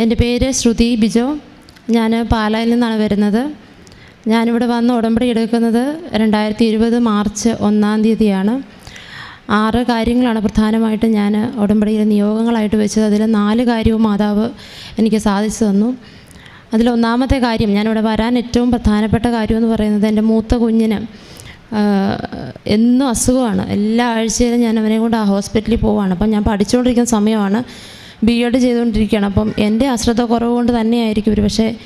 എന്റെ പേര് ശ്രുതി ബിജോ. ഞാൻ പാലായിൽ നിന്നാണ് വരുന്നത്. ഞാനിവിടെ വന്ന് ഉടമ്പടി എടുക്കുന്നത് രണ്ടായിരത്തി ഇരുപത് മാർച്ച് ഒന്നാം തീയതിയാണ്. ആറ് കാര്യങ്ങളാണ് പ്രധാനമായിട്ട് ഞാൻ ഉടമ്പടിയിൽ നിയോഗങ്ങളായിട്ട് വെച്ചത്. അതിൽ നാല് കാര്യവും മാതാവ് എനിക്ക് സാധിച്ചു തന്നു. അതിലൊന്നാമത്തെ കാര്യം ഞാനിവിടെ വരാൻ ഏറ്റവും പ്രധാനപ്പെട്ട കാര്യം എന്ന് പറയുന്നത് എന്റെ മൂത്ത കുഞ്ഞിന് എന്നും അസുഖമാണ്. എല്ലാ ആഴ്ചയിലും ഞാൻ അവനെ കൊണ്ട് ആ ഹോസ്പിറ്റലിൽ പോവാണ്. അപ്പം ഞാൻ പഠിച്ചുകൊണ്ടിരിക്കുന്ന സമയമാണ് ബി എഡ് ചെയ്തുകൊണ്ടിരിക്കുകയാണ്. അപ്പം എന്റെ അശ്രദ്ധ കുറവ് കൊണ്ട് തന്നെയായിരിക്കും ഒരു പക്ഷേ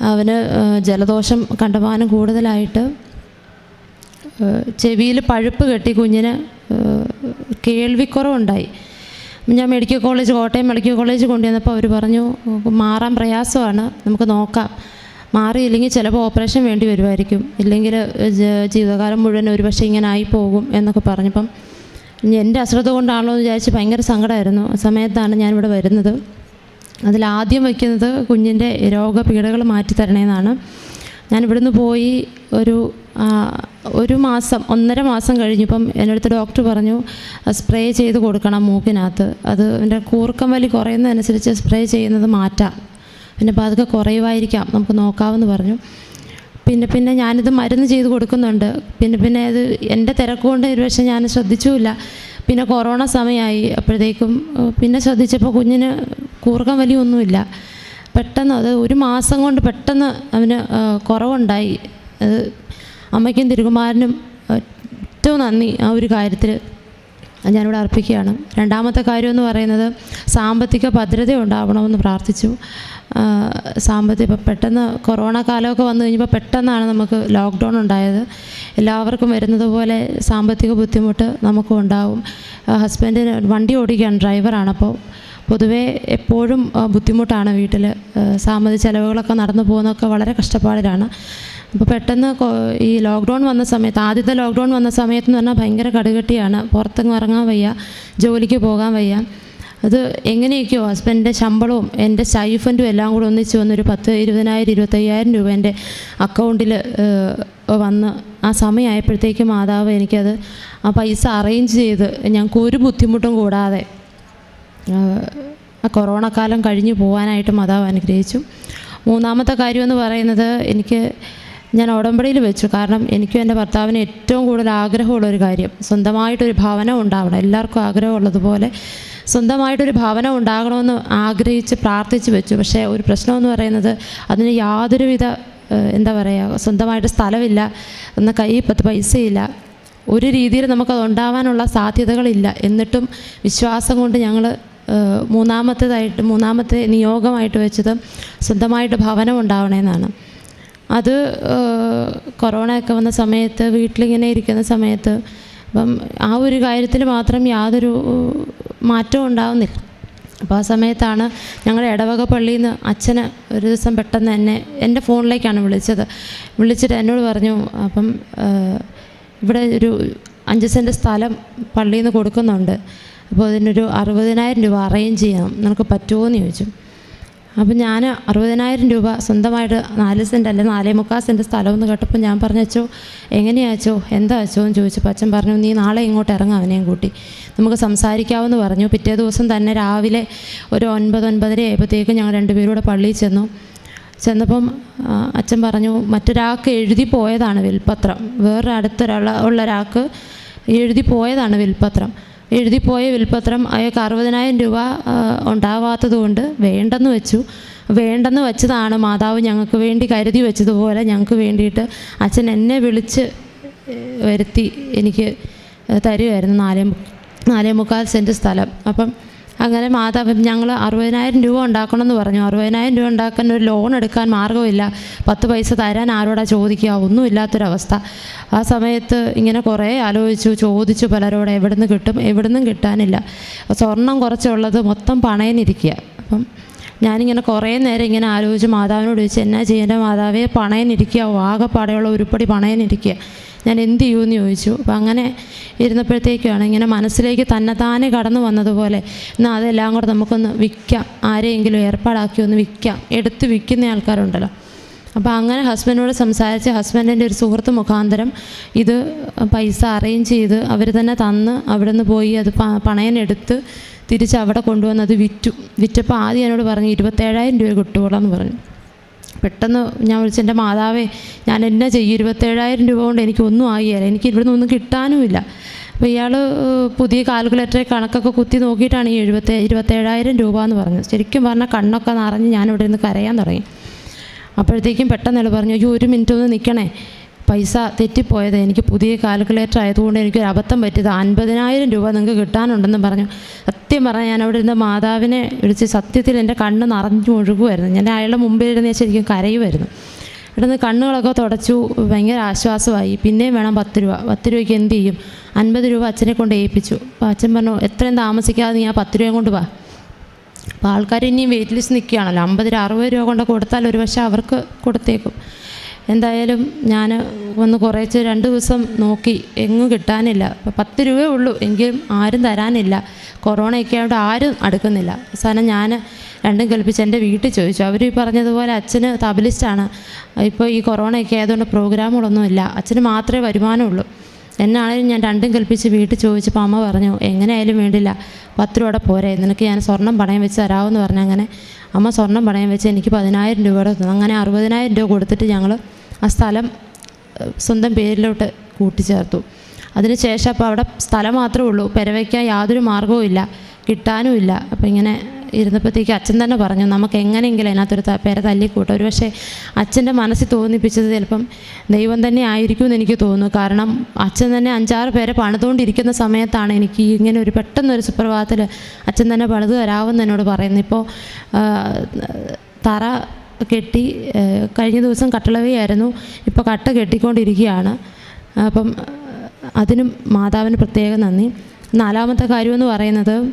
അവന് ജലദോഷം കണ്ടമാനം കൂടുതലായിട്ട് ചെവിയിൽ പഴുപ്പ് കെട്ടി കുഞ്ഞിന് കേൾവിക്കുറവുണ്ടായി. ഞാൻ medical college Kottayam medical college കൊണ്ടുവന്നപ്പോൾ അവർ പറഞ്ഞു മാറാൻ പ്രയാസമാണ്. നമുക്ക് നോക്കാം. മാറിയില്ലെങ്കിൽ ചിലപ്പോൾ ഓപ്പറേഷൻ വേണ്ടി വരുമായിരിക്കും. ഇല്ലെങ്കിൽ ജീവിതകാലം മുഴുവൻ ഒരു പക്ഷേ ഇങ്ങനെ ആയി പോകും എന്നൊക്കെ പറഞ്ഞപ്പം എന്റെ അശ്രദ്ധ കൊണ്ടാണല്ലോ എന്ന് വിചാരിച്ച് ഭയങ്കര സങ്കടമായിരുന്നു. സമയത്താണ് ഞാനിവിടെ വരുന്നത്. അതിലാദ്യം വയ്ക്കുന്നത് കുഞ്ഞിന്റെ രോഗപീഠകൾ മാറ്റി തരണേന്നാണ്. ഞാൻ ഇവിടുന്ന് പോയി ഒരു ഒരു മാസം ഒന്നര മാസം കഴിഞ്ഞപ്പം എന്റെ അടുത്ത് ഡോക്ടർ പറഞ്ഞു സ്പ്രേ ചെയ്ത് കൊടുക്കണം മൂക്കിനകത്ത്. അത് എന്റെ കൂർക്കം വലി കുറയുന്നതനുസരിച്ച് സ്പ്രേ ചെയ്യുന്നത് മാറ്റാം. പിന്നെ അപ്പോൾ അതൊക്കെ കുറയുമായിരിക്കാം നമുക്ക് നോക്കാമെന്ന് പറഞ്ഞു. പിന്നെ പിന്നെ ഞാനിത് മരുന്ന് ചെയ്ത് കൊടുക്കുന്നുണ്ട്. പിന്നെ പിന്നെ അത് എന്റെ തിരക്കുകൊണ്ട് ഒരു പക്ഷേ ഞാൻ ശ്രദ്ധിച്ചുമില്ല. പിന്നെ കൊറോണ സമയമായി. അപ്പോഴത്തേക്കും പിന്നെ ശ്രദ്ധിച്ചപ്പോൾ കുഞ്ഞിന് കൂർക്കം വലിയൊന്നുമില്ല. പെട്ടെന്ന് അത് ഒരു മാസം കൊണ്ട് പെട്ടെന്ന് അവന് കുറവുണ്ടായി. അത് അമ്മയ്ക്കും തിരുകുമാരനും ഏറ്റവും നന്ദി ആ ഒരു കാര്യത്തിൽ. ഞാനിവിടെ അർപ്പിക്കുകയാണ്. രണ്ടാമത്തെ കാര്യം എന്ന് പറയുന്നത് സാമ്പത്തിക ഭദ്രത ഉണ്ടാവണമെന്ന് പ്രാർത്ഥിച്ചു. സാമ്പത്തിക ഇപ്പോൾ പെട്ടെന്ന് കൊറോണ കാലമൊക്കെ വന്നു കഴിഞ്ഞപ്പോൾ പെട്ടെന്നാണ് നമുക്ക് ലോക്ക്ഡൗൺ ഉണ്ടായത്. എല്ലാവർക്കും വരുന്നത് പോലെ സാമ്പത്തിക ബുദ്ധിമുട്ട് നമുക്കും ഉണ്ടാവും. ഹസ്ബൻഡിന് വണ്ടി ഓടിക്കുകയാണ് ഡ്രൈവറാണ് അപ്പോൾ പൊതുവേ എപ്പോഴും ബുദ്ധിമുട്ടാണ് വീട്ടിൽ സാമ്പത്തിക ചിലവുകളൊക്കെ നടന്നു പോകുന്നതൊക്കെ വളരെ കഷ്ടപ്പാടിലാണ്. അപ്പോൾ പെട്ടെന്ന് ഈ ലോക്ക്ഡൗൺ വന്ന സമയത്ത് ആദ്യത്തെ ലോക്ക്ഡൗൺ വന്ന സമയത്ത് എന്ന് പറഞ്ഞാൽ ഭയങ്കര കടുകട്ടിയാണ്. പുറത്തെങ്ങും ഇറങ്ങാൻ വയ്യ ജോലിക്ക് പോകാൻ വയ്യ. അത് എങ്ങനെയൊക്കെയോ ഹസ്ബൻഡിന്റെ ശമ്പളവും എന്റെ സ്റ്റൈഫന്റും എല്ലാം കൂടെ ഒന്നിച്ച് വന്നൊരു പത്ത് ഇരുപതിനായിരം ഇരുപത്തയ്യായിരം രൂപ എന്റെ അക്കൗണ്ടിൽ വന്ന് ആ സമയമായപ്പോഴത്തേക്കും മാതാവ് എനിക്കത് ആ പൈസ അറേഞ്ച് ചെയ്ത് ഞങ്ങൾക്ക് ഒരു ബുദ്ധിമുട്ടും കൂടാതെ ആ കൊറോണ കാലം കഴിഞ്ഞു പോകാനായിട്ട് മാതാവ് അനുഗ്രഹിച്ചു. മൂന്നാമത്തെ കാര്യം എന്ന് പറയുന്നത് എനിക്ക് ഞാൻ ഉടമ്പടിയിൽ വെച്ചു. കാരണം എനിക്കും എന്റെ ഭർത്താവിന് ഏറ്റവും കൂടുതൽ ആഗ്രഹമുള്ളൊരു കാര്യം സ്വന്തമായിട്ടൊരു ഭവനം ഉണ്ടാവണം. എല്ലാവർക്കും ആഗ്രഹമുള്ളതുപോലെ സ്വന്തമായിട്ടൊരു ഭവനം ഉണ്ടാകണമെന്ന് ആഗ്രഹിച്ച് പ്രാർത്ഥിച്ച് വെച്ചു. പക്ഷേ ഒരു പ്രശ്നമെന്ന് പറയുന്നത് അതിന് യാതൊരുവിധ എന്താ പറയുക സ്വന്തമായിട്ട് സ്ഥലമില്ല എന്ന കയ്യിൽ പത്ത് പൈസയില്ല. ഒരു രീതിയിൽ നമുക്കത് ഉണ്ടാവാനുള്ള സാധ്യതകളില്ല. എന്നിട്ടും വിശ്വാസം കൊണ്ട് ഞങ്ങൾ മൂന്നാമത്തേതായിട്ട് മൂന്നാമത്തെ നിയോഗമായിട്ട് വെച്ചത് സ്വന്തമായിട്ട് ഭവനം ഉണ്ടാവണമെന്നാണ് അത് കൊറോണ ഒക്കെ വന്ന സമയത്ത് വീട്ടിലിങ്ങനെ ഇരിക്കുന്ന സമയത്ത് അപ്പം ആ ഒരു കാര്യത്തിൽ മാത്രം യാതൊരു മാറ്റവും ഉണ്ടാവുന്നില്ല. അപ്പോൾ ആ സമയത്താണ് ഞങ്ങളുടെ ഇടവക പള്ളിയിൽ നിന്ന് അച്ഛന് ഒരു ദിവസം പെട്ടെന്ന് എന്നെ എന്റെ ഫോണിലേക്കാണ് വിളിച്ചത്. വിളിച്ചിട്ട് എന്നോട് പറഞ്ഞു അപ്പം ഇവിടെ ഒരു അഞ്ച് സെന്റ് സ്ഥലം പള്ളിയിൽ നിന്ന് കൊടുക്കുന്നുണ്ട്. അപ്പോൾ അതിനൊരു അറുപതിനായിരം രൂപ അറേഞ്ച് ചെയ്യാം. നിനക്ക് പറ്റുമോ എന്ന് ചോദിച്ചു. അപ്പം ഞാൻ അറുപതിനായിരം രൂപ സ്വന്തമായിട്ട് നാല് സെന്റ് അല്ലെ നാലേ മുക്കാൽ സെന്റ് സ്ഥലം എന്ന് കേട്ടപ്പോൾ ഞാൻ പറഞ്ഞു എങ്ങനെയാച്ചോ എന്താ അച്ചോ? എന്ന് ചോദിച്ചപ്പോൾ അച്ഛൻ പറഞ്ഞു നീ നാളെ ഇങ്ങോട്ട് ഇറങ്ങാം അവനെയും കൂട്ടി. നമുക്ക് സംസാരിക്കാമെന്ന് പറഞ്ഞു. പിറ്റേ ദിവസം തന്നെ രാവിലെ ഒരു ഒൻപത് ഒൻപതര ആയപ്പോഴത്തേക്കും ഞങ്ങൾ രണ്ടുപേരൂടെ പള്ളിയിൽ ചെന്നു. ചെന്നപ്പം അച്ഛൻ പറഞ്ഞു മറ്റൊരാൾക്ക് എഴുതി പോയതാണ് വിൽപ്പത്രം വേറെ അടുത്തൊരാൾ എഴുതി പോയതാണ് വിൽപ്പത്രം എഴുതിപ്പോയ വിൽപ്പത്രം അയാൾക്ക് അറുപതിനായിരം രൂപ ഉണ്ടാവാത്തതുകൊണ്ട് ഉണ്ടാവാത്തത് കൊണ്ട് വേണ്ടെന്ന് വെച്ചു. വേണ്ടെന്ന് വെച്ചതാണ് മാതാവ് ഞങ്ങൾക്ക് വേണ്ടി കരുതി വെച്ചതുപോലെ ഞങ്ങൾക്ക് വേണ്ടിയിട്ട് അച്ഛൻ എന്നെ വിളിച്ച് വരുത്തി എനിക്ക് തരുമായിരുന്നു നാലേ നാലേ മുക്കാൽ സെന്റ് സ്ഥലം. അപ്പം അങ്ങനെ മാതാവ് ഞങ്ങൾ അറുപതിനായിരം രൂപ ഉണ്ടാക്കണമെന്ന് പറഞ്ഞു. അറുപതിനായിരം രൂപ ഉണ്ടാക്കാൻ ഒരു ലോൺ എടുക്കാൻ മാർഗമില്ല. പത്ത് പൈസ തരാൻ ആരോടാ ചോദിക്കുക? ഒന്നുമില്ലാത്തൊരവസ്ഥ. ആ സമയത്ത് ഇങ്ങനെ കുറേ ആലോചിച്ചു ചോദിച്ചു പലരോട് എവിടെ നിന്ന് കിട്ടും? എവിടെ നിന്നും കിട്ടാനില്ല. സ്വർണം കുറച്ചുള്ളത് മൊത്തം പണയനിരിക്കുക അപ്പം ഞാനിങ്ങനെ കുറേ നേരം ഇങ്ങനെ ആലോചിച്ച് മാതാവിനോട് ചോദിച്ചു എന്നാ ചെയ്യേണ്ട മാതാവേ? പണയനിരിക്കുക ആകെപ്പാടെയുള്ള ഉരുപ്പടി പണയനിരിക്കുക ഞാൻ എന്ത് ചെയ്യുമെന്ന് ചോദിച്ചു. അപ്പം അങ്ങനെ ഇരുന്നപ്പോഴത്തേക്കാണ് ഇങ്ങനെ മനസ്സിലേക്ക് തന്നെത്താനെ കടന്നു വന്നതുപോലെ എന്നാൽ അതെല്ലാം കൂടെ നമുക്കൊന്ന് വിൽക്കാം. ആരെയെങ്കിലും ഏർപ്പാടാക്കി ഒന്ന് വിൽക്കാം. എടുത്ത് വിൽക്കുന്ന ആൾക്കാരുണ്ടല്ലോ. അപ്പോൾ അങ്ങനെ ഹസ്ബൻഡിനോട് സംസാരിച്ച് ഹസ്ബൻഡിന്റെ ഒരു സുഹൃത്ത് മുഖാന്തരം ഇത് പൈസ അറേഞ്ച് ചെയ്ത് അവർ തന്നെ തന്ന് അവിടെ നിന്ന് പോയി അത് പണയനെടുത്ത് തിരിച്ച് അവിടെ കൊണ്ടുവന്ന് അത് വിറ്റു. വിറ്റപ്പോൾ ആദ്യം എന്നോട് പറഞ്ഞു ഇരുപത്തേഴായിരം രൂപ കിട്ടുകയുള്ളൂ എന്ന് പറഞ്ഞു. പെട്ടെന്ന് ഞാൻ വിളിച്ചു എന്റെ മാതാവേ ഞാൻ എന്നെ ചെയ്യും ഇരുപത്തേഴായിരം രൂപ കൊണ്ട് എനിക്കൊന്നും ആയില്ല എനിക്ക് ഇവിടുന്ന് ഒന്നും കിട്ടാനുമില്ല. അപ്പോൾ ഇയാൾ പുതിയ കാൽക്കുലേറ്ററിൽ കണക്കൊക്കെ കുത്തി നോക്കിയിട്ടാണ് ഈ എഴുപത്തി ഇരുപത്തേഴായിരം രൂപ എന്ന് പറഞ്ഞത്. ശരിക്കും പറഞ്ഞാൽ കണ്ണൊക്കെ നിറഞ്ഞ് ഞാൻ ഇവിടെ നിന്ന് കരയാൻ തുടങ്ങി. അപ്പോഴത്തേക്കും പെട്ടെന്ന് പറഞ്ഞു അയ്യോ ഒരു മിനിറ്റ് ഒന്ന് നിൽക്കണേ പൈസ തെറ്റിപ്പോയത് എനിക്ക് പുതിയ കാൽക്കുലേറ്റർ ആയതുകൊണ്ട് എനിക്കൊരു അബദ്ധം പറ്റിയത് അൻപതിനായിരം രൂപ നിങ്ങൾക്ക് കിട്ടാനുണ്ടെന്ന് പറഞ്ഞു. സത്യം പറഞ്ഞാൽ ഞാൻ അവിടെ ഇരുന്ന മാതാവിനെ വിളിച്ച് സത്യത്തിൽ എന്റെ കണ്ണ് നിറഞ്ഞു ഒഴുകുമായിരുന്നു ഞാൻ അയാളുടെ മുമ്പിൽ ഇരുന്ന് ശരിക്കും കരയുമായിരുന്നു ഇവിടുന്ന് കണ്ണുകളൊക്കെ തുടച്ചു ഭയങ്കര ആശ്വാസമായി. പിന്നെയും വേണം പത്ത് രൂപ. പത്ത് രൂപയ്ക്ക് എന്ത് ചെയ്യും? അൻപത് രൂപ അച്ഛനെ കൊണ്ട് ഏൽപ്പിച്ചു. അപ്പോൾ അച്ഛൻ പറഞ്ഞു എത്രയും താമസിക്കാതെ നീ ആ പത്ത് രൂപയും കൊണ്ട് വാ. അപ്പോൾ ആൾക്കാർ ഇനിയും വെയിറ്റ് ലിസ്റ്റ് നിൽക്കുകയാണല്ലോ. അമ്പത് രൂപ അറുപത് രൂപ കൊണ്ട് കൊടുത്താൽ ഒരു പക്ഷേ അവർക്ക് കൊടുത്തേക്കും. എന്തായാലും ഞാൻ ഒന്ന് കുറേച്ച് രണ്ട് ദിവസം നോക്കി എങ്ങും കിട്ടാനില്ല. അപ്പോൾ പത്ത് രൂപയേ ഉള്ളൂ. എങ്കിലും ആരും തരാനില്ല. കൊറോണയൊക്കെ ആയതുകൊണ്ട് ആരും അടുക്കുന്നില്ല. അവസാനം ഞാൻ രണ്ടും കൽപ്പിച്ച് എന്റെ വീട്ടിൽ ചോദിച്ചു. അവർ ഈ പറഞ്ഞതുപോലെ അച്ഛന് തബലിസ്റ്റാണ്. ഇപ്പോൾ ഈ കൊറോണയൊക്കെ ആയതുകൊണ്ട് പ്രോഗ്രാമുകളൊന്നുമില്ല. അച്ഛന് മാത്രമേ വരുമാനമുള്ളൂ. എന്നാണെങ്കിലും ഞാൻ രണ്ടും കൽപ്പിച്ച് വീട്ടിൽ ചോദിച്ചപ്പോൾ അമ്മ പറഞ്ഞു എങ്ങനെയായാലും വേണ്ടില്ല പത്ത് രൂപയുടെ പോരെ നിനക്ക് ഞാൻ സ്വർണം പണയം വെച്ച് തരാമെന്ന് പറഞ്ഞു അങ്ങനെ. അമ്മ സ്വർണം പണയം വെച്ച് എനിക്ക് പതിനായിരം രൂപയുടെ തന്നു. അങ്ങനെ അറുപതിനായിരം രൂപ കൊടുത്തിട്ട് ഞങ്ങൾ ആ സ്ഥലം സ്വന്തം പേരിലോട്ട് കൂട്ടിച്ചേർത്തു. അതിനുശേഷം അപ്പോൾ അവിടെ സ്ഥലം മാത്രമേ ഉള്ളൂ. പെരവയ്ക്കാൻ യാതൊരു മാർഗവും ഇല്ല കിട്ടാനും ഇല്ല അപ്പോൾ ഇങ്ങനെ ഇരുന്നപ്പോഴത്തേക്ക് അച്ഛൻ തന്നെ പറഞ്ഞു നമുക്ക് എങ്ങനെയെങ്കിലും അതിനകത്തൊരു പേരെ തല്ലിക്കൂട്ടും? ഒരു പക്ഷേ അച്ഛന്റെ മനസ്സിൽ തോന്നിപ്പിച്ചത് ചിലപ്പം ദൈവം തന്നെ ആയിരിക്കും എന്ന് എനിക്ക് തോന്നുന്നു. കാരണം അച്ഛൻ തന്നെ അഞ്ചാറ് പേരെ പണിതുകൊണ്ടിരിക്കുന്ന സമയത്താണ് എനിക്ക് ഇങ്ങനെ ഒരു പെട്ടെന്നൊരു സുപ്രഭാതത്തിൽ അച്ഛൻ തന്നെ പണിത് തരാമെന്ന് എന്നോട് പറയുന്നു ഇപ്പോൾ തറ കെട്ടി കഴിഞ്ഞ ദിവസം കട്ടളവയായിരുന്നു. ഇപ്പോൾ കട്ട കെട്ടിക്കൊണ്ടിരിക്കുകയാണ്. അപ്പം അതിനും മാതാവിന് പ്രത്യേക നന്ദി. നാലാമത്തെ കാര്യമെന്ന് പറയുന്നത്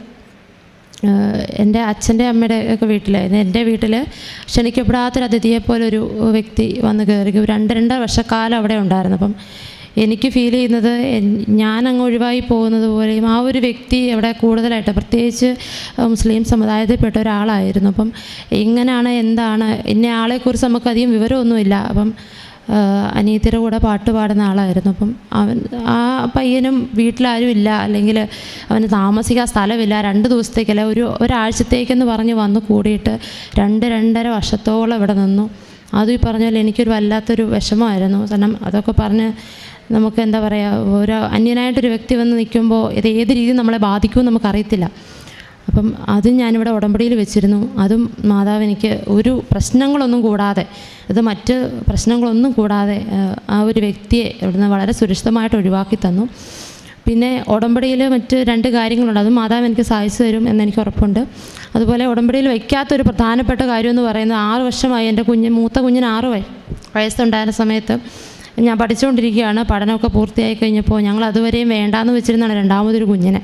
എന്റെ അച്ഛന്റെ അമ്മയുടെ ഒക്കെ വീട്ടിലായിരുന്നു. എന്റെ വീട്ടിൽ ക്ഷണിക്കപ്പെടാത്തൊരു അതിഥിയെ പോലെ ഒരു വ്യക്തി വന്ന് കയറി. രണ്ട് രണ്ടര വർഷക്കാലം അവിടെ ഉണ്ടായിരുന്നു. അപ്പം എനിക്ക് ഫീൽ ചെയ്യുന്നത് ഞാൻ അങ്ങ് ഒഴിവായി പോകുന്നത് പോലെയും ആ ഒരു വ്യക്തി അവിടെ കൂടുതലായിട്ട് പ്രത്യേകിച്ച് മുസ്ലിം സമുദായത്തിൽപ്പെട്ട ഒരാളായിരുന്നു. അപ്പം എങ്ങനെയാണ് എന്താണ് ഇന്ന ആളെക്കുറിച്ച് നമുക്കധികം വിവരമൊന്നുമില്ല. അപ്പം അനിയത്തിയുടെ കൂടെ പാട്ട് പാടുന്ന ആളായിരുന്നു. അപ്പം അവൻ ആ പയ്യനും വീട്ടിലാരും ഇല്ല. അല്ലെങ്കിൽ അവന് താമസിക്കാൻ സ്ഥലമില്ല. രണ്ട് ദിവസത്തേക്കല്ല ഒരു ഒരാഴ്ചത്തേക്കെന്ന് പറഞ്ഞ് വന്ന് കൂടിയിട്ട് രണ്ട് രണ്ടര വർഷത്തോളം ഇവിടെ നിന്നു. അതും ഈ പറഞ്ഞ പോലെ എനിക്കൊരു വല്ലാത്തൊരു വിഷമമായിരുന്നു. കാരണം അതൊക്കെ പറഞ്ഞ് നമുക്ക് എന്താ പറയുക ഒരു അന്യനായിട്ടൊരു വ്യക്തി വന്ന് നിൽക്കുമ്പോൾ ഇത് ഏത് രീതിയിൽ നമ്മളെ ബാധിക്കുമെന്ന് നമുക്കറിയത്തില്ല. അപ്പം അതും ഞാനിവിടെ ഉടമ്പടിയിൽ വെച്ചിരുന്നു. അതും മാതാവ് എനിക്ക് ഒരു പ്രശ്നങ്ങളൊന്നും കൂടാതെ ഇത് മറ്റ് പ്രശ്നങ്ങളൊന്നും കൂടാതെ ആ, ഒരു വ്യക്തിയെ ഇവിടുന്ന് വളരെ സുരക്ഷിതമായിട്ട് ഒഴിവാക്കി തന്നു. പിന്നെ ഉടമ്പടിയിൽ മറ്റ് രണ്ട് കാര്യങ്ങളുണ്ട്. അതും മാതാവ് എനിക്ക് സഹായിച്ചു തരും എന്നെനിക്ക് ഉറപ്പുണ്ട്. അതുപോലെ ഉടമ്പടിയിൽ വയ്ക്കാത്തൊരു പ്രധാനപ്പെട്ട കാര്യം എന്ന് പറയുന്നത് ആറ് വർഷമായി എന്റെ കുഞ്ഞ് മൂത്ത കുഞ്ഞിന് ആറ് വയ വയസ്സുണ്ടായിരുന്ന സമയത്ത് ഞാൻ പഠിച്ചുകൊണ്ടിരിക്കുകയാണ്. പഠനമൊക്കെ പൂർത്തിയായി കഴിഞ്ഞപ്പോൾ ഞങ്ങൾ അതുവരെയും വേണ്ടാന്ന് വെച്ചിരുന്നാണ് രണ്ടാമതൊരു കുഞ്ഞിനെ.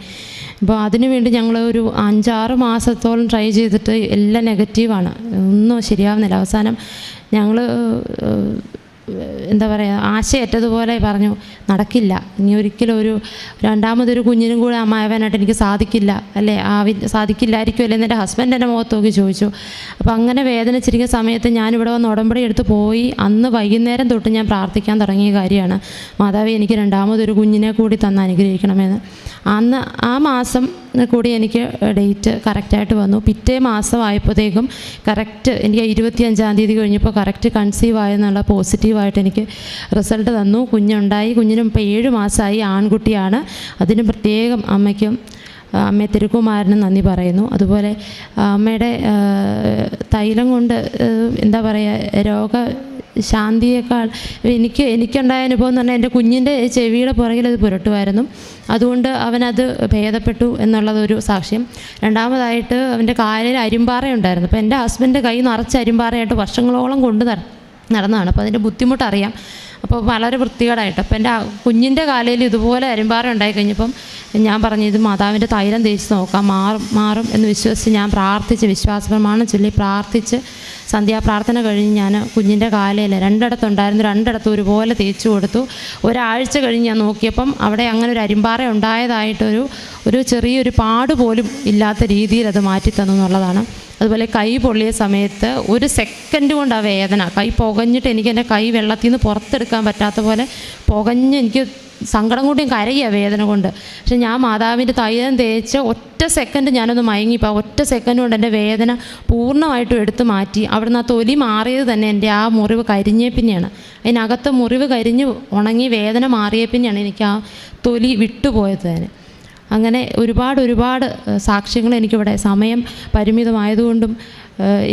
അപ്പോൾ അതിനുവേണ്ടി ഞങ്ങൾ ഒരു അഞ്ചാറ് മാസത്തോളം ട്രൈ ചെയ്തിട്ട് എല്ലാം നെഗറ്റീവാണ് ഒന്നും ശരിയാവുന്നില്ല. അവസാനം ഞങ്ങൾ എന്താ പറയുക ആശയറ്റതുപോലെ പറഞ്ഞു നടക്കില്ല. ഇനി ഒരിക്കലും ഒരു രണ്ടാമതൊരു കുഞ്ഞിനും കൂടെ അമ്മായവനായിട്ട് എനിക്ക് സാധിക്കില്ല അല്ലേ? ആവി സാധിക്കില്ലായിരിക്കും അല്ലേ? എന്ന് എന്റെ ഹസ്ബൻഡ് എന്റെ മുഖത്ത് നോക്കി ചോദിച്ചു. അപ്പോൾ അങ്ങനെ വേദനിച്ചിരിക്കുന്ന സമയത്ത് ഞാനിവിടെ വന്ന് ഉടമ്പടി എടുത്ത് പോയി. അന്ന് വൈകുന്നേരം തൊട്ട് ഞാൻ പ്രാർത്ഥിക്കാൻ തുടങ്ങിയ കാര്യമാണ്. മാതാവി എനിക്ക് രണ്ടാമതൊരു കുഞ്ഞിനെ കൂടി തന്ന് അനുഗ്രഹിക്കണമെന്ന്. അന്ന് ആ മാസം കൂടി എനിക്ക് ഡേറ്റ് കറക്റ്റായിട്ട് വന്നു. പിറ്റേ മാസം ആയപ്പോഴത്തേക്കും കറക്റ്റ് എനിക്ക് ഇരുപത്തിയഞ്ചാം തീയതി കഴിഞ്ഞപ്പോൾ കറക്റ്റ് കൺസീവ് ആയെന്നുള്ള പോസിറ്റീവായിട്ട് എനിക്ക് റിസൾട്ട് തന്നു. കുഞ്ഞുണ്ടായി. കുഞ്ഞിനും ഇപ്പോൾ ഏഴ് മാസമായി. ആൺകുട്ടിയാണ്. അതിന് പ്രത്യേകം അമ്മയ്ക്കും അമ്മയെ തിരുക്കുമാരനും നന്ദി പറയുന്നു. അതുപോലെ അമ്മയുടെ തൈലം കൊണ്ട് എന്താ പറയുക രോഗ ശാന്തിയേക്കാൾ എനിക്ക് എനിക്കുണ്ടായ അനുഭവം എന്ന് പറഞ്ഞാൽ എന്റെ കുഞ്ഞിന്റെ ചെവിയുടെ പുറകിൽ അത് പുരട്ടുമായിരുന്നു. അതുകൊണ്ട് അവനത് ഭേദപ്പെട്ടു എന്നുള്ളതൊരു സാക്ഷ്യം. രണ്ടാമതായിട്ട് അവന്റെ കാലിൽ അരിമ്പാറ ഉണ്ടായിരുന്നു അപ്പോൾ എന്റെ ഹസ്ബൻഡ് കൈ നിറച്ച് അരിമ്പാറയായിട്ട് വർഷങ്ങളോളം കൊണ്ടു നട നടന്നതാണ്. അപ്പോൾ അതിന്റെ ബുദ്ധിമുട്ടറിയാം. അപ്പോൾ വളരെ വൃത്തികേടായിട്ട്. അപ്പോൾ എന്റെ കുഞ്ഞിന്റെ കാലയിൽ ഇതുപോലെ അരിമ്പാറ ഉണ്ടായി കഴിഞ്ഞപ്പം ഞാൻ പറഞ്ഞു ഇത് മാതാവിന്റെ തൈലം തേച്ച് നോക്കാം. മാറും മാറും എന്ന് വിശ്വസിച്ച് ഞാൻ പ്രാർത്ഥിച്ച് വിശ്വാസ പ്രമാണം ചൊല്ലി പ്രാർത്ഥിച്ച് സന്ധ്യാപ്രാർത്ഥന കഴിഞ്ഞ് ഞാൻ കുഞ്ഞിന്റെ കാലയിൽ രണ്ടിടത്തുണ്ടായിരുന്നു രണ്ടിടത്തും ഒരുപോലെ തേച്ചു കൊടുത്തു. ഒരാഴ്ച കഴിഞ്ഞ് ഞാൻ നോക്കിയപ്പം അവിടെ അങ്ങനെ ഒരു അരിമ്പാറ ഉണ്ടായതായിട്ടൊരു ഒരു ചെറിയൊരു പാട് പോലും ഇല്ലാത്ത രീതിയിൽ അത് മാറ്റി തന്നു എന്നുള്ളതാണ്. അതുപോലെ കൈ പൊള്ളിയ സമയത്ത് ഒരു സെക്കൻഡ് കൊണ്ട് ആ വേദന കൈ പുകഞ്ഞിട്ട് എനിക്ക് എന്റെ കൈ വെള്ളത്തിൽ നിന്ന് പുറത്തെടുക്കാൻ പറ്റാത്ത പോലെ പുകഞ്ഞ് എനിക്ക് സങ്കടം കൂടിയും കരയുക വേദന കൊണ്ട്. പക്ഷെ ഞാൻ മാതാവിന്റെ തൈലം തേച്ച് ഒറ്റ സെക്കൻഡ് ഞാനൊന്ന് മയങ്ങിപ്പോൾ ഒറ്റ സെക്കൻഡ് കൊണ്ട് എന്റെ വേദന പൂർണമായിട്ടും എടുത്തു മാറ്റി. അവിടുന്ന് ആ തൊലി മാറിയത് തന്നെ എന്റെ ആ മുറിവ് കരിഞ്ഞേ പിന്നെയാണ് അതിനകത്ത് മുറിവ് കരിഞ്ഞ് ഉണങ്ങി വേദന മാറിയേ പിന്നെയാണ് എനിക്ക് ആ തൊലി വിട്ടുപോയത് തന്നെ. അങ്ങനെ ഒരുപാട് ഒരുപാട് സാക്ഷ്യങ്ങൾ എനിക്കിവിടെ സമയം പരിമിതമായതുകൊണ്ടും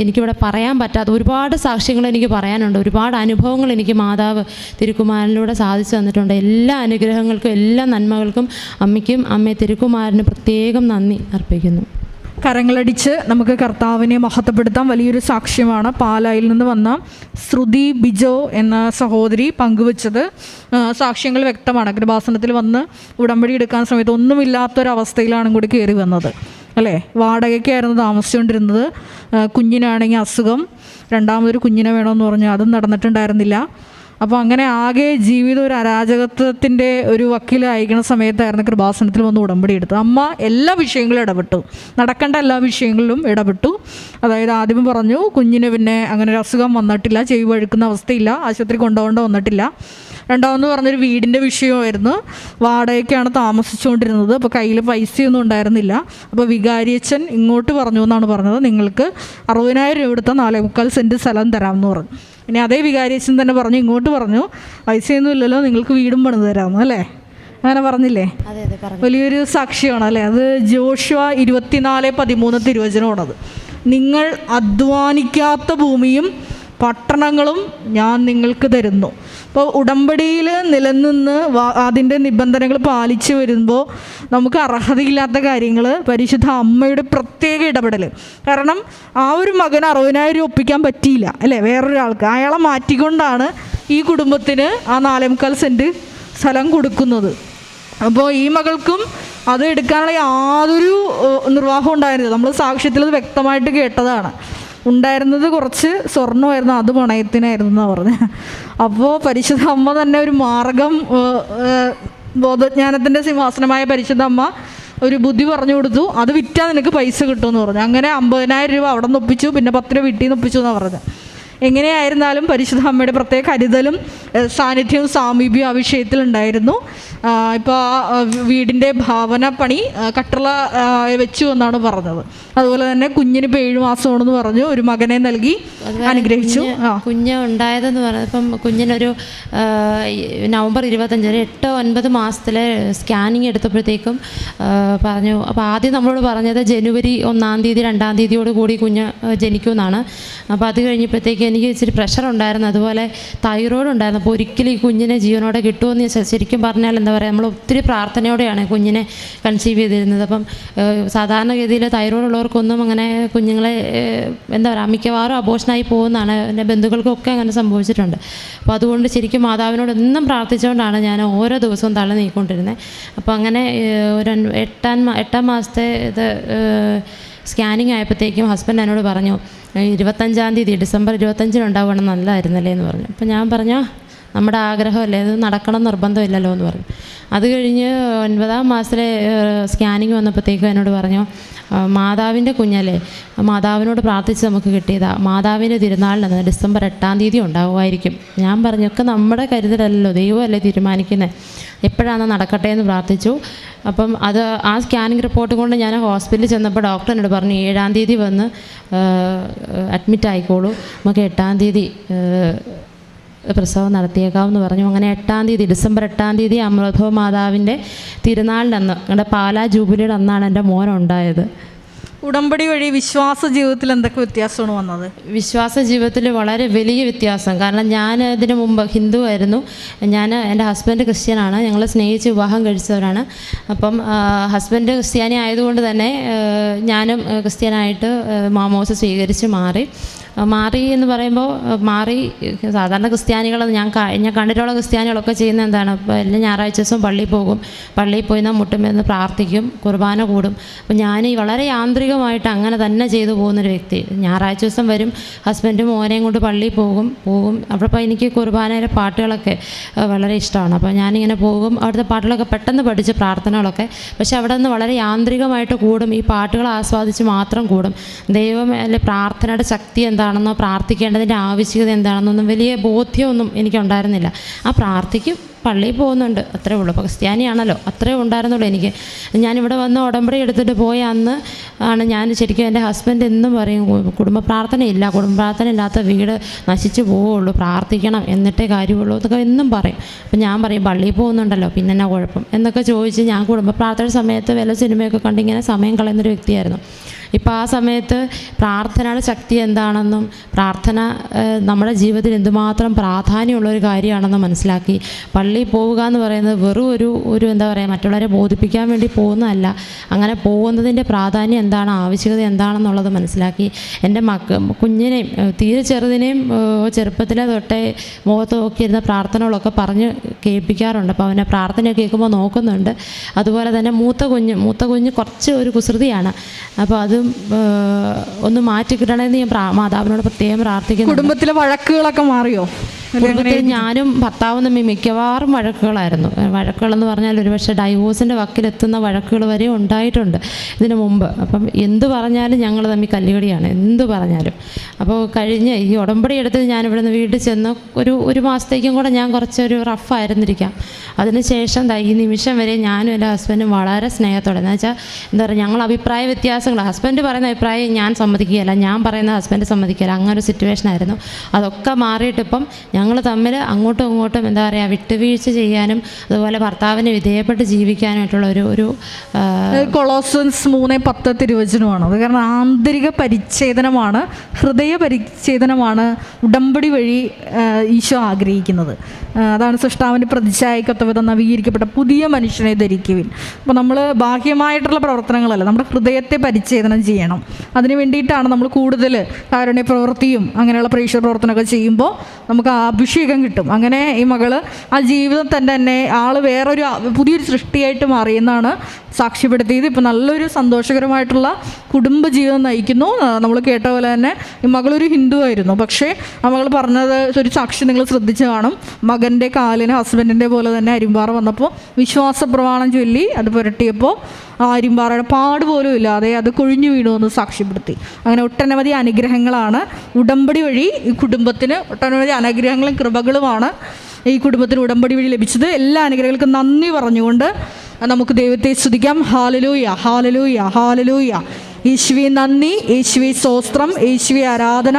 എനിക്കിവിടെ പറയാൻ പറ്റാത്ത ഒരുപാട് സാക്ഷ്യങ്ങൾ എനിക്ക് പറയാനുണ്ട്. ഒരുപാട് അനുഭവങ്ങൾ എനിക്ക് മാതാവ് തിരുക്കുമാരനിലൂടെ സാധിച്ചു തന്നിട്ടുണ്ട്. എല്ലാ അനുഗ്രഹങ്ങൾക്കും എല്ലാ നന്മകൾക്കും അമ്മയ്ക്കും അമ്മയെ തിരുക്കുമാരന് പ്രത്യേകം നന്ദി അർപ്പിക്കുന്നു. കരങ്ങളടിച്ച് നമുക്ക് കർത്താവിനെ മഹത്വപ്പെടുത്താം. വലിയൊരു സാക്ഷ്യമാണ് പാലായിൽ നിന്ന് വന്ന ശ്രുതി ബിജോ എന്ന സഹോദരി പങ്കുവച്ചത്. സാക്ഷ്യങ്ങൾ വ്യക്തമാണ്. കൃപാസനത്തിൽ വന്ന് ഉടമ്പടി എടുക്കാൻ സമയത്ത് ഒന്നുമില്ലാത്തൊരവസ്ഥയിലാണ് കൂടി കയറി വന്നത്. അല്ലേ? വാടകയ്ക്കായിരുന്നു താമസിച്ചുകൊണ്ടിരുന്നത്. കുഞ്ഞിനാണെങ്കിൽ അസുഖം. രണ്ടാമതൊരു കുഞ്ഞിനെ വേണമെന്ന് പറഞ്ഞു. അതും നടന്നിട്ടുണ്ടായിരുന്നില്ല. അപ്പോൾ അങ്ങനെ ആകെ ജീവിതം ഒരു അരാജകത്വത്തിന്റെ ഒരു വക്കീൽ വക്കീലായിരിക്കുന്ന സമയത്തായിരുന്നു കൃപാസനത്തിൽ വന്ന് ഉടമ്പടി എടുത്തത്. അമ്മ എല്ലാ വിഷയങ്ങളും ഇടപെട്ടു. നടക്കേണ്ട എല്ലാ വിഷയങ്ങളിലും ഇടപെട്ടു. അതായത് ആദ്യം പറഞ്ഞു കുഞ്ഞിന് പിന്നെ അങ്ങനെ ഒരു അസുഖം വന്നിട്ടില്ല ചെവി വഴുക്കുന്ന അവസ്ഥയില്ല ആശുപത്രി കൊണ്ടുപോകേണ്ട വന്നിട്ടില്ല. രണ്ടാമെന്ന് പറഞ്ഞൊരു വീടിന്റെ വിഷയമായിരുന്നു. വാടകയ്ക്കാണ് താമസിച്ചുകൊണ്ടിരുന്നത്. അപ്പോൾ കയ്യിൽ പൈസയൊന്നും ഉണ്ടായിരുന്നില്ല. അപ്പോൾ വികാരിയച്ഛൻ ഇങ്ങോട്ട് പറഞ്ഞു എന്നാണ് പറഞ്ഞത്. നിങ്ങൾക്ക് അറുപതിനായിരം രൂപ എടുത്താൽ നാലേ മുക്കാൽ സെന്റ് സ്ഥലം തരാമെന്ന് പറഞ്ഞു. ഇനി അതേ വികാരിയച്ഛൻ തന്നെ പറഞ്ഞു ഇങ്ങോട്ട് പറഞ്ഞു പൈസയൊന്നും ഇല്ലല്ലോ നിങ്ങൾക്ക് വീടും പണിത് തരാമെന്ന് അല്ലേ? അങ്ങനെ പറഞ്ഞില്ലേ? വലിയൊരു സാക്ഷിയാണ് അല്ലേ? അത് ജോഷുവ ഇരുപത്തിനാല് പതിമൂന്ന് തിരുവചനമാണത്. നിങ്ങൾ അധ്വാനിക്കാത്ത ഭൂമിയും പട്ടണങ്ങളും ഞാൻ നിങ്ങൾക്ക് തരുന്നു. അപ്പോൾ ഉടമ്പടിയിൽ നിലനിന്ന് അതിന്റെ നിബന്ധനകൾ പാലിച്ചു വരുമ്പോൾ നമുക്ക് അർഹതയില്ലാത്ത കാര്യങ്ങൾ പരിശുദ്ധ അമ്മയുടെ പ്രത്യേക ഇടപെടൽ. കാരണം ആ ഒരു മകന് അറുപതിനായിരം രൂപ ഒപ്പിക്കാൻ പറ്റിയില്ല അല്ലേ? വേറൊരാൾക്ക്. അയാളെ മാറ്റിക്കൊണ്ടാണ് ഈ കുടുംബത്തിന് ആ നാലേമുക്കാൽ സെന്റ് സ്ഥലം കൊടുക്കുന്നത്. അപ്പോൾ ഈ മകൾക്കും അത് എടുക്കാനുള്ള യാതൊരു നിർവാഹം ഉണ്ടായിരുന്നില്ല. നമ്മൾ സാക്ഷ്യത്തിൽ അത് വ്യക്തമായിട്ട് കേട്ടതാണ്. ഉണ്ടായിരുന്നത് കുറച്ച് സ്വർണമായിരുന്നു അത് പണയത്തിനായിരുന്നു എന്നാണ് പറഞ്ഞത് അപ്പോൾ പരിശുദ്ധ അമ്മ തന്നെ ഒരു മാർഗം ബോധജ്ഞാനത്തിന്റെ സിംഹാസനമായ പരിശുദ്ധ അമ്മ ഒരു ബുദ്ധി പറഞ്ഞു കൊടുത്തു. അത് വിറ്റാൽ നിനക്ക് പൈസ കിട്ടുമെന്ന് പറഞ്ഞു. അങ്ങനെ അമ്പതിനായിരം രൂപ അവിടെ നിന്ന് ഒപ്പിച്ചു പിന്നെ പത്ത് രൂപ വീട്ടിൽ നിന്ന് ഒപ്പിച്ചു എന്നാണ് പറഞ്ഞത് എങ്ങനെയായിരുന്നാലും പരിശുദ്ധ അമ്മയുടെ പ്രത്യേക കരുതലും സാന്നിധ്യവും സാമീപ്യവും ആ വിഷയത്തിലുണ്ടായിരുന്നു ഇപ്പോൾ ആ വീടിന്റെ ഭാവന പണി കട്ടള വെച്ചു എന്നാണ് പറഞ്ഞത്. അതുപോലെ തന്നെ കുഞ്ഞിന് ഇപ്പോൾ ഏഴു മാസമാണെന്ന് പറഞ്ഞു. ഒരു മകനെ നൽകി അനുഗ്രഹിച്ചു. ആ. കുഞ്ഞ് ഉണ്ടായതെന്ന് പറഞ്ഞത് ഇപ്പം കുഞ്ഞിനൊരു നവംബർ ഇരുപത്തഞ്ച് ഒരു എട്ടോ ഒൻപത് മാസത്തിലെ സ്കാനിങ് എടുത്തപ്പോഴത്തേക്കും പറഞ്ഞു. അപ്പോൾ ആദ്യം നമ്മളോട് പറഞ്ഞത് ജനുവരി ഒന്നാം തീയതി രണ്ടാം തീയതിയോട് കൂടി കുഞ്ഞ് ജനിക്കുമെന്നാണ്. അപ്പോൾ അത് കഴിഞ്ഞപ്പോഴത്തേക്ക് എനിക്ക് ഇച്ചിരി പ്രഷർ ഉണ്ടായിരുന്നു. അതുപോലെ തൈറോയ്ഡ് ഉണ്ടായിരുന്നു. അപ്പോൾ ഒരിക്കലും ഈ കുഞ്ഞിനെ ജീവനോടെ കിട്ടുമെന്ന് ശരിക്കും പറഞ്ഞാൽ എന്താ പറയുക നമ്മൾ ഒത്തിരി പ്രാർത്ഥനയോടെയാണ് കുഞ്ഞിനെ കൺസീവ് ചെയ്തിരുന്നത്. അപ്പം സാധാരണഗതിയിൽ തൈറോയ്ഡ് ഉള്ളവർക്കൊന്നും അങ്ങനെ കുഞ്ഞുങ്ങളെ എന്താ പറയുക മിക്കവാറും അബോഷനായി പോകുന്നതാണ്. എന്റെ ബന്ധുക്കൾക്കൊക്കെ അങ്ങനെ സംഭവിച്ചിട്ടുണ്ട്. അപ്പോൾ അതുകൊണ്ട് ശരിക്കും മാതാവിനോട് എന്നും പ്രാർത്ഥിച്ചുകൊണ്ടാണ് ഞാൻ ഓരോ ദിവസവും തള്ളി നീക്കൊണ്ടിരുന്നത്. അപ്പോൾ അങ്ങനെ ഒരു എട്ടാം എട്ടാം മാസത്തെ ഇത് സ്കാനിങ് ആയപ്പോഴത്തേക്കും ഹസ്ബൻഡ് എന്നോട് പറഞ്ഞു "ഏഹ്, ഇരുപത്തഞ്ചാം തീയതി ഡിസംബർ ഇരുപത്തഞ്ചിന് ഉണ്ടാവണം നല്ലതായിരുന്നല്ലേ എന്ന് പറഞ്ഞു. അപ്പം ഞാൻ പറഞ്ഞു "ആ, നമ്മുടെ ആഗ്രഹമല്ലേ? ഇത് നടക്കണം നിർബന്ധമില്ലല്ലോ എന്ന് പറഞ്ഞു. അത് കഴിഞ്ഞ് ഒൻപതാം മാസത്തിലെ സ്കാനിങ് വന്നപ്പോഴത്തേക്കും എന്നോട് പറഞ്ഞു "ആ, മാതാവിന്റെ കുഞ്ഞല്ലേ? മാതാവിനോട് പ്രാർത്ഥിച്ച് നമുക്ക് കിട്ടിയതാ. മാതാവിന്റെ തിരുനാളിന് ഡിസംബർ എട്ടാം തീയതി ഉണ്ടാവുമായിരിക്കും. ഞാൻ പറഞ്ഞു ഒക്കെ നമ്മുടെ കരുതലല്ലോ ദൈവമല്ലേ തീരുമാനിക്കുന്നത് എപ്പോഴാണ് നടക്കട്ടെ എന്ന് പ്രാർത്ഥിച്ചു. അപ്പം അത് ആ സ്കാനിങ് റിപ്പോർട്ട് കൊണ്ട് ഞാൻ ഹോസ്പിറ്റലിൽ ചെന്നപ്പോൾ ഡോക്ടർ എന്നോട് പറഞ്ഞു ഏഴാം തീയതി വന്ന് അഡ്മിറ്റ് ആയിക്കോളൂ നമുക്ക് എട്ടാം തീയതി പ്രസവം നടത്തിയേക്കാവെന്ന് പറഞ്ഞു. അങ്ങനെ എട്ടാം തീയതി ഡിസംബർ എട്ടാം തീയതി അമൃതോ മാതാവിന്റെ തിരുനാളിനന്ന് ഞങ്ങളുടെ പാലാ ജൂബിലിയുടെ അന്നാണ് എന്റെ മോൻ ഉണ്ടായത്. ഉടമ്പടി വഴി വിശ്വാസ ജീവിതത്തിൽ എന്തൊക്കെ വ്യത്യാസമാണ് വന്നത്? വിശ്വാസ ജീവിതത്തിൽ വളരെ വലിയ വ്യത്യാസം. കാരണം ഞാൻ ഇതിനു മുമ്പ് ഹിന്ദു ആയിരുന്നു. ഞാൻ എന്റെ ഹസ്ബൻഡ് ക്രിസ്ത്യനാണ്. ഞങ്ങൾ സ്നേഹിച്ച് വിവാഹം കഴിച്ചവരാണ്. അപ്പം ഹസ്ബൻഡ് ക്രിസ്ത്യാനി ആയതുകൊണ്ട് തന്നെ ഞാനും ക്രിസ്ത്യനായിട്ട് മാമോസ് സ്വീകരിച്ച് മാറി. മാറി എന്ന് പറയുമ്പോൾ മാറി സാധാരണ ക്രിസ്ത്യാനികൾ ഞാൻ ഞാൻ കണ്ടിട്ടുള്ള ക്രിസ്ത്യാനികളൊക്കെ ചെയ്യുന്ന എന്താണ്? എല്ലാ ഞായറാഴ്ച ദിവസവും പള്ളിയിൽ പോകും. പള്ളിയിൽ പോയി നാം മുട്ടുമെന്ന് പ്രാർത്ഥിക്കും കുർബാന കൂടും. അപ്പം ഞാൻ വളരെ യാന്ത്രികമായിട്ട് അങ്ങനെ തന്നെ ചെയ്തു പോകുന്നൊരു വ്യക്തി. ഞായറാഴ്ച ദിവസം വരും ഹസ്ബൻഡും മോനെയും കൊണ്ട് പള്ളിയിൽ പോകും പോകും. അവിടെ ഇപ്പോൾ എനിക്ക് കുർബാനയിലെ പാട്ടുകളൊക്കെ വളരെ ഇഷ്ടമാണ്. അപ്പോൾ ഞാനിങ്ങനെ പോകും. അവിടുത്തെ പാട്ടുകളൊക്കെ പെട്ടെന്ന് പഠിച്ച് പ്രാർത്ഥനകളൊക്കെ. പക്ഷെ അവിടെ നിന്ന് വളരെ യാന്ത്രികമായിട്ട് കൂടും. ഈ പാട്ടുകൾ ആസ്വാദിച്ച് മാത്രം കൂടും. ദൈവം അല്ലെ പ്രാർത്ഥനയുടെ ശക്തി എന്താണെന്നോ പ്രാർത്ഥിക്കേണ്ടതിന്റെ ആവശ്യകത എന്താണെന്നൊന്നും വലിയ ബോധ്യമൊന്നും എനിക്കുണ്ടായിരുന്നില്ല. ആ പ്രാർത്ഥിക്കും. പള്ളിയിൽ പോകുന്നുണ്ട്. അത്രേ ഉള്ളൂ. അപ്പോൾ ക്രിസ്ത്യാനിയാണല്ലോ. അത്രേ ഉണ്ടായിരുന്നുള്ളൂ എനിക്ക്. ഞാനിവിടെ വന്ന് ഉടമ്പടി എടുത്തിട്ട് പോയ അന്ന് ആണ് ഞാൻ ശരിക്കും എന്റെ ഹസ്ബൻഡ് എന്നും പറയും കുടുംബ പ്രാർത്ഥനയില്ല. കുടുംബ പ്രാർത്ഥന ഇല്ലാത്ത വീട് നശിച്ചു പോവുള്ളൂ. പ്രാർത്ഥിക്കണം എന്നിട്ടേ കാര്യമുള്ളൂ എന്നൊക്കെ എന്നും പറയും. അപ്പം ഞാൻ പറയും പള്ളിയിൽ പോകുന്നുണ്ടല്ലോ. പിന്നെ എന്നാ കുഴപ്പം? എന്നൊക്കെ ചോദിച്ച് ഞാൻ കുടുംബ പ്രാർത്ഥന സമയത്ത് വല്ല സിനിമയൊക്കെ കണ്ടിങ്ങനെ സമയം കളയുന്നൊരു വ്യക്തിയായിരുന്നു. ഇപ്പോൾ ആ സമയത്ത് പ്രാർത്ഥനയുടെ ശക്തി എന്താണെന്നും പ്രാർത്ഥന നമ്മുടെ ജീവിതത്തിൽ എന്തുമാത്രം പ്രാധാന്യമുള്ള ഒരു കാര്യമാണെന്ന് മനസ്സിലാക്കി. പള്ളിയിൽ പോവുക എന്ന് പറയുന്നത് വെറും ഒരു ഒരു എന്താ പറയുക മറ്റുള്ളവരെ ബോധിപ്പിക്കാൻ വേണ്ടി പോകുന്നതല്ല. അങ്ങനെ പോകുന്നതിന്റെ പ്രാധാന്യം എന്താണ് ആവശ്യകത എന്താണെന്നുള്ളത് മനസ്സിലാക്കി. എന്റെ മക്ക കുഞ്ഞിനെയും തീരെ ചെറുതിനെയും ചെറുപ്പത്തിലെ തൊട്ടേ മുഖത്ത് നോക്കിയിരുന്ന പ്രാർത്ഥനകളൊക്കെ പറഞ്ഞ് കേൾപ്പിക്കാറുണ്ട്. അപ്പോൾ അവനെ പ്രാർത്ഥന കേൾക്കുമ്പോൾ നോക്കുന്നുണ്ട്. അതുപോലെ തന്നെ മൂത്ത കുഞ്ഞ് മൂത്ത കുഞ്ഞ് കുറച്ച് ഒരു കുസൃതിയാണ്. അപ്പോൾ അതും ഏഹ്, ഒന്ന് മാറ്റി കിട്ടണമെന്ന് ഞാൻ മാതാവിനോട് പ്രത്യേകം പ്രാർത്ഥിക്കുന്നു. കുടുംബത്തിലെ വഴക്കുകളൊക്കെ മാറിയോ? കുടുംബത്തിൽ ഞാനും ഭർത്താവും തമ്മിൽ മിക്കവാറും വഴക്കുകളായിരുന്നു. വഴക്കുകളെന്ന് പറഞ്ഞാൽ ഒരുപക്ഷെ ഡൈവോഴ്സിന്റെ വക്കിലെത്തുന്ന വഴക്കുകൾ വരെ ഉണ്ടായിട്ടുണ്ട് ഇതിനു മുമ്പ്. അപ്പം എന്തു പറഞ്ഞാലും ഞങ്ങൾ തമ്മിൽ കല്ലുകടിയാണ്. എന്തു പറഞ്ഞാലും. അപ്പോൾ കഴിഞ്ഞ് ഈ ഉടമ്പടി എടുത്ത് ഞാൻ നിന്ന് വീട്ടിൽ ചെന്ന് ഒരു ഒരു മാസത്തേക്കും കൂടെ ഞാൻ കുറച്ചൊരു റഫായിരുന്നിരിക്കാം അതിനുശേഷം ഈ നിമിഷം വരെ ഞാനും എന്റെ ഹസ്ബൻഡും വളരെ സ്നേഹത്തോടെ. എന്ന് വെച്ചാൽ എന്താ പറയുക ഞങ്ങൾ അഭിപ്രായ വ്യത്യാസങ്ങൾ ഹസ്ബൻഡ് പറയുന്ന അഭിപ്രായം ഞാൻ സമ്മതിക്കുകയല്ല. ഞാൻ പറയുന്ന ഹസ്ബൻഡ് സമ്മതിക്കുകയില്ല. അങ്ങനെ ഒരു സിറ്റുവേഷൻ ആയിരുന്നു. അതൊക്കെ മാറിയിട്ടിപ്പം ഞങ്ങൾ തമ്മിൽ അങ്ങോട്ടും ഇങ്ങോട്ടും എന്താ പറയുക വിട്ടുവീഴ്ച ചെയ്യാനും അതുപോലെ ഭർത്താവിന് വിധേയപ്പെട്ട് ജീവിക്കാനായിട്ടുള്ള ഒരു ഒരു കൊളോസൻസ് മൂന്ന് പത്ത് തിരുവചനമാണ്. അത് കാരണം ആന്തരിക പരിച്ഛേദനമാണ് ഹൃദയ പരിച്ഛേദനമാണ് ഉടമ്പടി വഴി ഈശോ ആഗ്രഹിക്കുന്നത്. അതാണ് സൃഷ്ടാവിന്റെ പ്രതിച്ഛായക്കത്തവിധം നവീകരിക്കപ്പെട്ട പുതിയ മനുഷ്യനെ ധരിക്കുവിൻ. അപ്പോൾ നമ്മൾ ബാഹ്യമായിട്ടുള്ള പ്രവർത്തനങ്ങളല്ല നമ്മുടെ ഹൃദയത്തെ പരിച്ഛേദനം ചെയ്യണം. അതിന് വേണ്ടിയിട്ടാണ് നമ്മൾ കൂടുതൽ കാരുണ്യ പ്രവൃത്തിയും അങ്ങനെയുള്ള പ്രേക്ഷക പ്രവർത്തനമൊക്കെ ചെയ്യുമ്പോൾ നമുക്ക് ആ അഭിഷേകം കിട്ടും. അങ്ങനെ ഈ മകൾ ആ ജീവിതം തന്നെ തന്നെ ആൾ വേറൊരു പുതിയൊരു സൃഷ്ടിയായിട്ട് മാറിയെന്നാണ് സാക്ഷ്യപ്പെടുത്തിയത്. ഇപ്പം നല്ലൊരു സന്തോഷകരമായിട്ടുള്ള കുടുംബജീവിതം നയിക്കുന്നു. നമ്മൾ കേട്ട പോലെ തന്നെ മകളൊരു ഹിന്ദു ആയിരുന്നു. പക്ഷേ മകൾ പറഞ്ഞത് ഒരു സാക്ഷി നിങ്ങൾ ശ്രദ്ധിച്ച് കാണും. മകന്റെ കാലിന് ഹസ്ബൻഡിന്റെ പോലെ തന്നെ അരിമ്പാറ വന്നപ്പോൾ വിശ്വാസ പ്രമാണം ചൊല്ലി അത് പുരട്ടിയപ്പോൾ ആ അരിമ്പാറയുടെ പാട് പോലും ഇല്ലാതെ അത് കൊഴിഞ്ഞു വീണു എന്ന് സാക്ഷ്യപ്പെടുത്തി. അങ്ങനെ ഒട്ടനവധി അനുഗ്രഹങ്ങളാണ്. ഉടമ്പടി വഴി ഈ കുടുംബത്തിന് ഒട്ടനവധി അനുഗ്രഹങ്ങളും കൃപകളുമാണ്. ഈ കുടുംബത്തിന് ഉടമ്പടി വഴി ലഭിച്ചത് എല്ലാ അനുഗ്രഹങ്ങൾക്കും നന്ദി പറഞ്ഞുകൊണ്ട് നമുക്ക് ദൈവത്തെ സ്തുതിക്കാം. Hallelujah hallelujah hallelujah. യേശുവി നന്ദി യേശുവി സ്വസ്ത്രം യേശുവി ആരാധന.